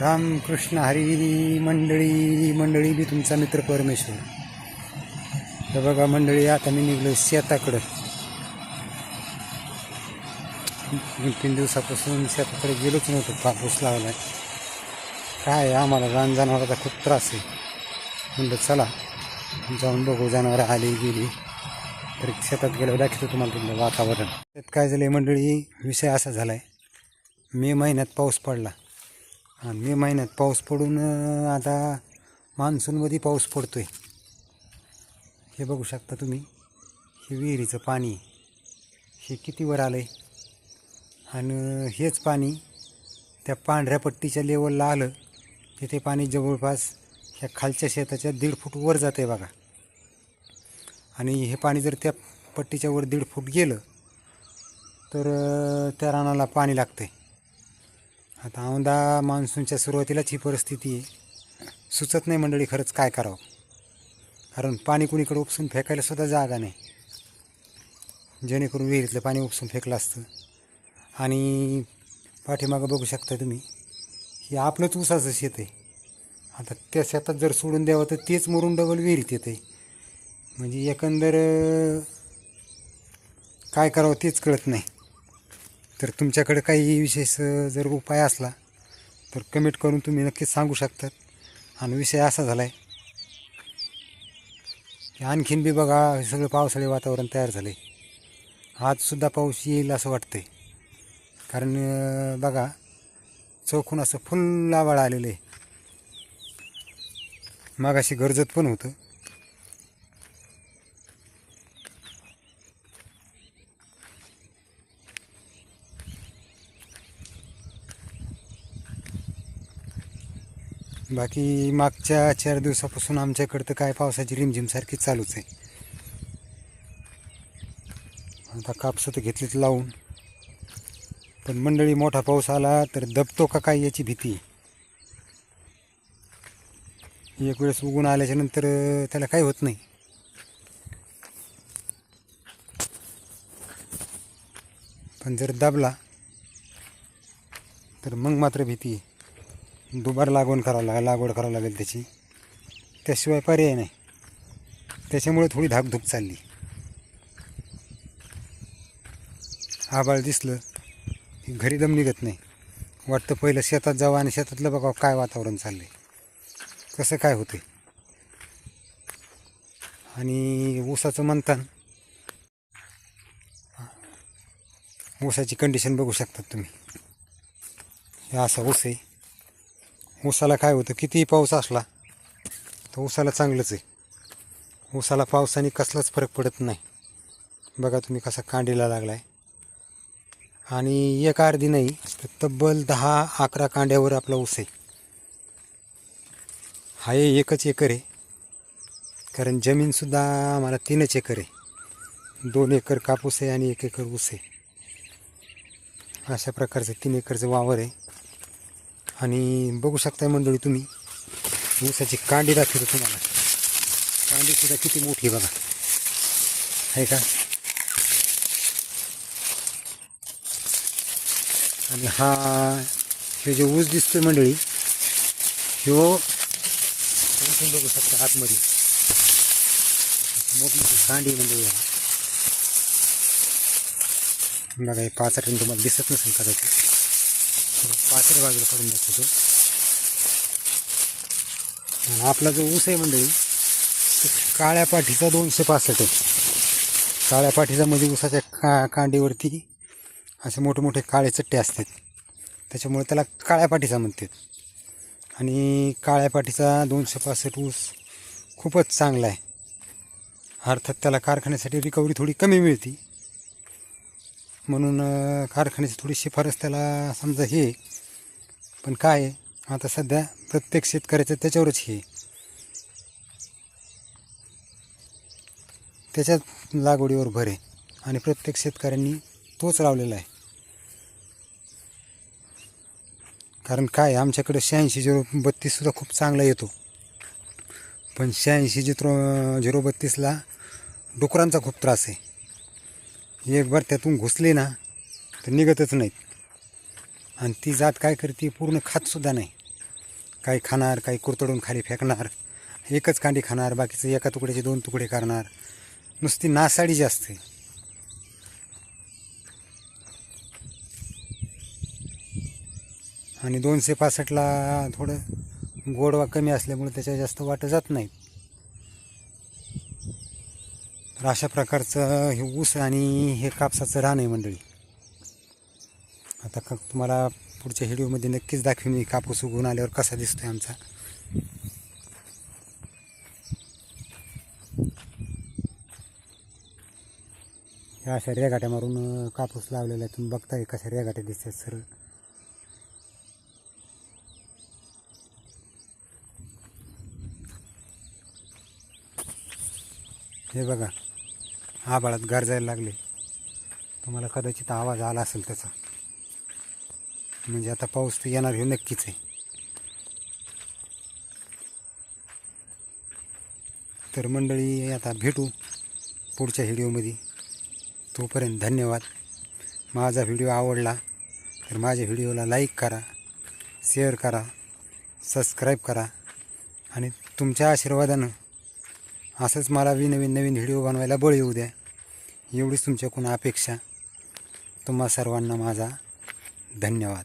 रामकृष्ण हरी मंडळी मंडळी बी तुमचा मित्र परमेश्वर. तर बघा मंडळी आता मी निघलो शेताकडं. दोन तीन दिवसापासून शेताकडे गेलोच नव्हतो कापूस लावलाय. काय आम्हाला रान जनावराचा खूप त्रास आहे. म्हणलं चला जाऊन बघू जनावरं आली गेली. तर शेतात गेल्यावर दाखवतो तुम्हाला तिथलं वातावरण. त्यात काय झालं मंडळी विषय असा झाला आहे मे महिन्यात पाऊस पडला. आणि मे महिन्यात पाऊस पडून आता मान्सूनमध्ये पाऊस पडतोय. हे बघू शकता तुम्ही हे विहिरीचं पाणी हे किती वर आलं आहे आणि हेच पाणी त्या पांढऱ्या पट्टीच्या लेवलला आलं तिथे ते पाणी जवळपास ह्या खालच्या शेताच्या दीड फूट वर जाते आहे बघा. आणि हे पाणी जर त्या पट्टीच्या वर दीड फूट गेलं तर त्या रानाला पाणी लागतं आहे आता औंदा मान्सूनच्या सुरुवातीलाच ही परिस्थिती आहे. सुचत नाही मंडळी खरंच काय करावं. कारण पाणी कुणीकडे उपसून फेकायला सुद्धा जागा नाही. जेणेकरून विहिरीतलं पाणी उपसून फेकलं असतं. आणि पाठीमागं बघू शकता तुम्ही हे आपलंच ऊसाचं शेत आहे. आता त्या शेतात जर सोडून द्यावं तर तेच मरून डबल विहिरीत येते म्हणजे एकंदर काय करावं तेच कळत नाही. तर तुमच्याकडे काही विशेष जर उपाय असला तर कमेंट करून तुम्ही नक्कीच सांगू शकतात. आणि विषय असा झाला आहे की आणखीन बी बघा हे सगळं पावसाळी वातावरण तयार झालं आहे आजसुद्धा पाऊस येईल असं वाटतंय. कारण बघा चौकून असं फुल लावाळ आलेलं आहे मागाशी गरजत पण होतं. बाकी मागच्या चार दिवसापासून आमच्याकडं तर काय पावसाची रिमझिम सारखी चालूच आहे. आता कापसं तर घेतलीच लावून. पण मंडळी मोठा पाऊस आला तर दबतो का काय याची भीती? एक वेळेस उगून आल्याच्यानंतर त्याला काही होत नाही. पण जर दाबला तर मग मात्र भीती आहे. दुबार लागवण करावं लागेल लागवड करावं लागेल त्याची. त्याशिवाय पर्याय नाही. त्याच्यामुळे थोडी धाकधूक चालली. आबाळ दिसलं की घरी दम निघत नाही. वाटतं पहिलं शेतात जावं आणि शेतातलं बघावं काय वातावरण चाललं आहे कसं काय होतं आणि ऊसाचं म्हणतान ऊसाची कंडिशन बघू शकतात तुम्ही. हे असा ऊस आहे. ऊसाला काय होतं? कितीही पाऊस असला तर ऊसाला चांगलंच आहे. ऊसाला पावसाने कसलाच फरक पडत नाही. बघा तुम्ही कसा कांडीला लागला आहे आणि एक अर्धी नाही तर तब्बल दहा अकरा कांड्यावर आपला ऊस आहे. हा एकच एकर आहे. कारण जमीनसुद्धा आम्हाला तीनच एकर आहे. दोन एकर कापूस आहे आणि एक एकर ऊस आहे. अशा प्रकारचं तीन एकरचं वावर आहे. आणि बघू शकताय मंडळी तुम्ही ऊसाची कांडी दाखवतो तुम्हाला. कांडीसुद्धा किती मोठी बघा. आहे का? आणि हा हे जे ऊस दिसतोय मंडळी ह्यो आणखीन बघू शकता आतमध्ये. मोठमोठी कांडी मंडळी आहे. बघा हे पाचऱ्याने तुम्हाला दिसत नसेल कदाचित. पाचऱ्या बाजूला काढून दाखवतो आणि आपला जो ऊस आहे मंडळी काळ्या पाठीचा दोनशे पासष्ट आहे. काळ्या पाठीचा म्हणजे ऊसाच्या का कांडीवरती असे मोठे मोठे काळे चट्टे असतात. त्याच्यामुळे त्याला काळ्या पाठीचा म्हणतात. आणि काळ्या पाठीचा दोनशे पासष्ट ऊस खूपच चांगला आहे. अर्थात त्याला कारखान्यासाठी रिकव्हरी थोडी कमी मिळते. म्हणून कारखान्याची थोडी शिफारस त्याला समजा हे पण काय आहे, आता सध्या प्रत्येक शेतकऱ्याचं त्याच्यावरच हे त्याच्याच त्याच्यात लागवडीवर भर आहे. आणि प्रत्येक शेतकऱ्यांनी तोच लावलेला आहे. कारण काय आहे, आमच्याकडे शहाऐंशी झिरो बत्तीससुद्धा खूप चांगला येतो. पण शहाऐंशी झिरो झिरो बत्तीसला डुकरांचा खूप त्रास आहे. एक बार त्यातून घुसले ना तर निघतच नाहीत. आणि ती जात काय करते पूर्ण खातसुद्धा नाही. काही खाणार काही कुरतडून खाली फेकणार एकच कांडी खाणार बाकीचं एका तुकड्याचे दोन तुकडे करणार. नुसती नासाडी जास्त आहे. आणि दोनशे पासष्टला थोडं गोडवा कमी असल्यामुळे त्याच्या जास्त वाटं जात नाही. तर अशा प्रकारचं हे ऊस आणि हे कापसाचं रान आहे मंडळी. आता का तुम्हाला पुढच्या व्हिडिओमध्ये नक्कीच दाखवीन मी कापूस उगवून आल्यावर कसा दिसतोय आमचा. ह्या अशा रेगाट्या मारून कापूस लावलेला आहे. तुम्ही बघताय कशा रेगाट्या दिसतात सरळ हे बघा. आबाळात गरजायला लागले. तुम्हाला कदाचित आवाज आला असेल त्याचा. म्हणजे आता पाऊस तर येणार हे नक्कीच आहे. तर मंडळी आता भेटू पुढच्या व्हिडिओमध्ये. तोपर्यंत धन्यवाद. माझा व्हिडिओ आवडला तर माझ्या व्हिडिओला लाईक करा शेअर करा सबस्क्राईब करा आणि तुमच्या आशीर्वादानं असंच मला विनवीन नवीन नवीन व्हिडिओ बनवायला बळ येऊ द्या. एवढीच तुमच्याकडून अपेक्षा. तुम्हा सर्वांना माझा धन्यवाद.